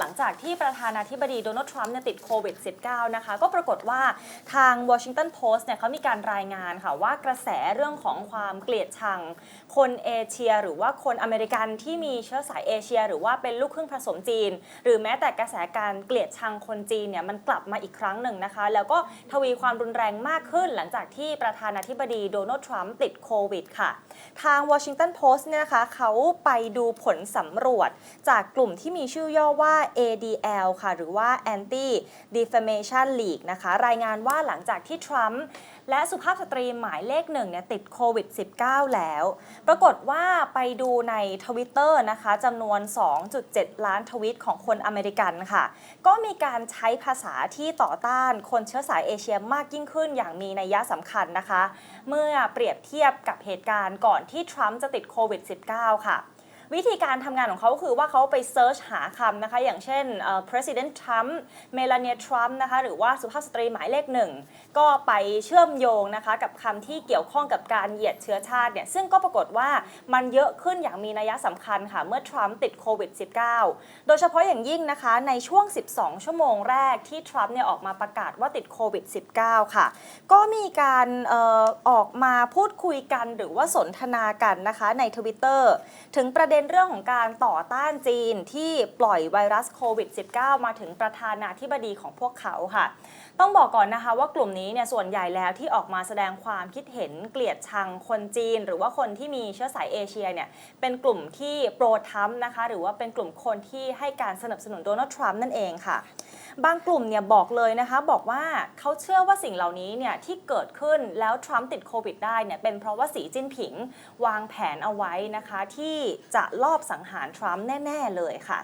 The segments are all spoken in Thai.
หลังจากที่ประธานาธิบดีโดนัลด์ทรัมป์เนี่ยติดโควิด -19 นะคะ ก็ปรากฏว่าทาง Washington Post เนี่ยเขามีการรายงานค่ะว่ากระแสเรื่องของความเกลียดชัง คนเอเชีย หรือว่าคนอเมริกันที่มีเชื้อสายเอเชีย หรือว่าเป็นลูกครึ่งผสมจีน หรือแม้แต่กระแสการเกลียดชังคนจีนเนี่ยมันกลับมาอีกครั้งหนึ่งนะคะ แล้วก็ทวีความรุนแรงมากขึ้น หลังจากที่ประธานาธิบดีโดนัลด์ทรัมป์ติดโควิดค่ะ ทาง Washington Post เนี่ยนะคะเขาไปดูผลสำรวจจากกลุ่มที่มีชื่อย่อว่า ADL ค่ะ หรือว่า Anti Defamation League นะคะ รายงานว่าหลังจากที่ทรัมป์และสุภาพสตรีหมายเลขหนึ่งเนี่ยติดโควิด -19 แล้ว ปรากฏว่าไปดูในทวิตเตอร์นะคะจำนวน 2.7 ล้านทวิตของคนอเมริกันค่ะ ก็มีการใช้ภาษาที่ต่อต้านคนเชื้อสายเอเชียมากยิ่งขึ้นอย่างมีนัยสำคัญนะคะ เมื่อเปรียบเทียบกับเหตุการณ์ก่อนที่ทรัมป์จะติดโควิด -19 ค่ะ วิธีการทำงานของเขาคือว่าเขาไปเซิร์ชหาคำนะคะ อย่างเช่น president Trump Melania Trump นะคะ หรือว่าสุภาพสตรีหมายเลขหนึ่ง ก็ไปเชื่อมโยงนะคะ กับคำที่เกี่ยวข้องกับการเหยียดเชื้อชาติเนี่ย ซึ่งก็ปรากฏว่ามันเยอะขึ้นอย่างมีนัยสำคัญค่ะ เมื่อทรัมป์ติดโควิด -19 โดยเฉพาะอย่างยิ่งนะคะ ในช่วง 12 ชั่วโมงแรกที่ทรัมป์เนี่ยออกมาประกาศว่าติดโควิด -19 ค่ะ ก็มีการออออกมาพูดคุยกันหรือว่าสนทนากันนะคะในทวิตเตอร์ถึงประเด็นเรื่องของการต่อต้านจีนที่ปล่อยไวรัสโควิด -19 มาถึงประธานาธิบดีของพวกเขาค่ะ ต้องบอกก่อนนะคะว่ากลุ่มนี้เนี่ยส่วนใหญ่แล้วที่ออกมาแสดงความคิดเห็นเกลียดชังคนจีน หรือว่าคนที่มีเชื้อสายเอเชียเนี่ยเป็นกลุ่มที่โปรทัมนะคะ หรือว่าเป็นกลุ่มคนที่ให้การสนับสนุนโดนัลด์ทรัมป์นั่นเองค่ะ บางกลุ่มเนี่ยบอกเลยนะคะบอกว่าเขาเชื่อว่าสิ่งเหล่านี้เนี่ยที่เกิดขึ้นแล้วทรัมป์ติดโควิดได้เนี่ยเป็นเพราะว่าสีจิ้นผิงวางแผนเอาไว้นะคะที่จะลอบสังหารทรัมป์แน่ ๆ เลยค่ะ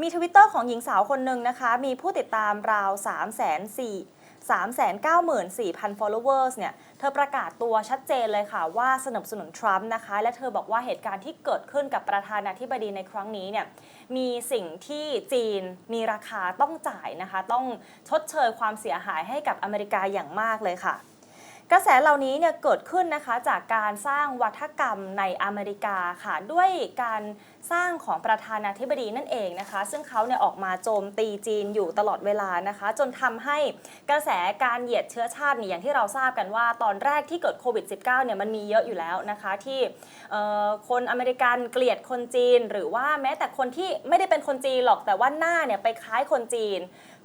มีทวิตเตอร์ของหญิงสาวคนหนึ่งนะคะ มีผู้ติดตามราว3 4 0 0 0 394,000 followers เนี่ย เธอประกาศตัวชัดเจนเลยค่ะว่าสนับสนุนทรัมป์นะคะ และเธอบอกว่าเหตุการณ์ที่เกิดขึ้นกับประธานาธิบดีในครั้งนี้เนี่ย มีสิ่งที่จีนมีราคาต้องจ่ายนะคะ ต้องชดเชยความเสียหายให้กับอเมริกาอย่างมากเลยค่ะ กระแสเหล่านี้เนี่ยเกิดขึ้นนะคะจากการสร้างวัฒกรรมในอเมริกาค่ะ ด้วยการสร้างของประธานาธิบดีนั่นเองนะคะ ซึ่งเขาเนี่ยออกมาโจมตีจีนอยู่ตลอดเวลานะคะ จนทำให้กระแสการเหยียดเชื้อชาติเนี่ยอย่างที่เราทราบกันว่าตอนแรกที่เกิดโควิด -19 เนี่ยมันมีเยอะอยู่แล้วนะคะ ที่คนอเมริกันเกลียดคนจีน หรือว่าแม้แต่คนที่ไม่ได้เป็นคนจีนหรอกแต่ว่าหน้าเนี่ยไปคล้ายคนจีน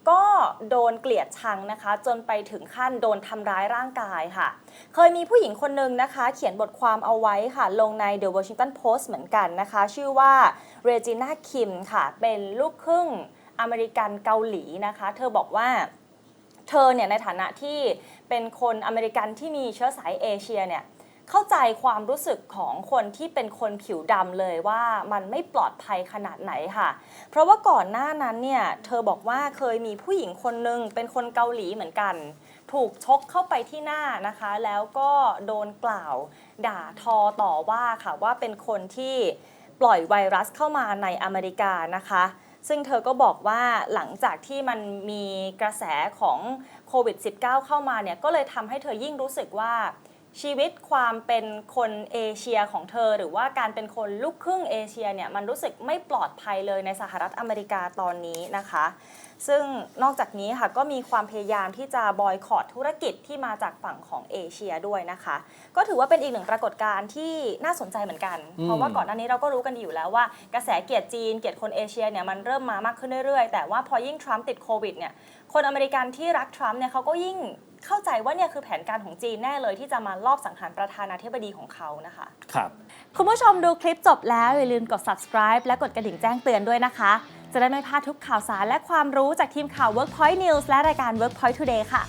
ก็โดนเกลียดชังนะคะ จนไปถึงขั้นโดนทำร้ายร่างกายค่ะ เคยมีผู้หญิงคนหนึ่งนะคะ เขียนบทความเอาไว้ค่ะ ลงใน The Washington Post เหมือนกันนะคะ ชื่อว่า Regina Kim ค่ะ เป็นลูกครึ่งอเมริกันเกาหลีนะคะ เธอบอกว่าเธอเนี่ยในฐานะที่เป็นคนอเมริกันที่มีเชื้อสายเอเชียเนี่ย เข้าใจความรู้สึกของคนที่เป็นคนผิวดำเลยว่ามันไม่ปลอดภัยขนาดไหนค่ะ เพราะว่าก่อนหน้านั้นเนี่ยเธอบอกว่าเคยมีผู้หญิงคนหนึ่งเป็นคนเกาหลีเหมือนกัน ถูกชกเข้าไปที่หน้านะคะ แล้วก็โดนกล่าว ด่าทอต่อว่าค่ะว่าเป็นคนที่ปล่อยไวรัสเข้ามาในอเมริกานะคะ ซึ่งเธอก็บอกว่าหลังจากที่มันมีกระแสของโควิด -19 เข้ามาเนี่ยก็เลยทำให้เธอยิ่งรู้สึกว่า ชีวิตความเป็นคนเอเชียของเธอ หรือว่าการเป็นคนลูกครึ่งเอเชียเนี่ยมันรู้สึกไม่ปลอดภัยเลยในสหรัฐอเมริกาตอนนี้นะคะ ซึ่งนอกจากนี้ค่ะก็มีความพยายามที่จะบอยคอรดธุรกิจที่มาจากฝั่งของเอเชียด้วยนะคะ ก็ถือว่าเป็นอีกหนึ่งปรากฏการณ์ที่น่าสนใจเหมือนกันอืมเพราะว่าก่อนหน้านี้เราก็รู้กันอยู่แล้วว่า กระแสเกลียดจีนเกลียดคนเอเชียเนี่ยมันเริ่มมามากขึ้นเรื่อยๆ แต่ว่าพอยิ่งทรัมป์ติดโควิดเนี่ย คนอเมริกันที่รักทรัมป์เนี่ยเขาก็ยิ่งเข้าใจว่าเนี่ยคือแผนการของจีนแน่เลยที่จะมาลอบสังหารประธานาธิบดีของเขานะคะ ครับ คุณผู้ชมดูคลิปจบแล้วอย่าลืมกด subscribe และกดกระดิ่งแจ้งเตือนด้วยนะคะ จะได้ไม่พลาดทุกข่าวสารและความรู้จากทีมข่าว Workpoint News และรายการ Workpoint Today ค่ะ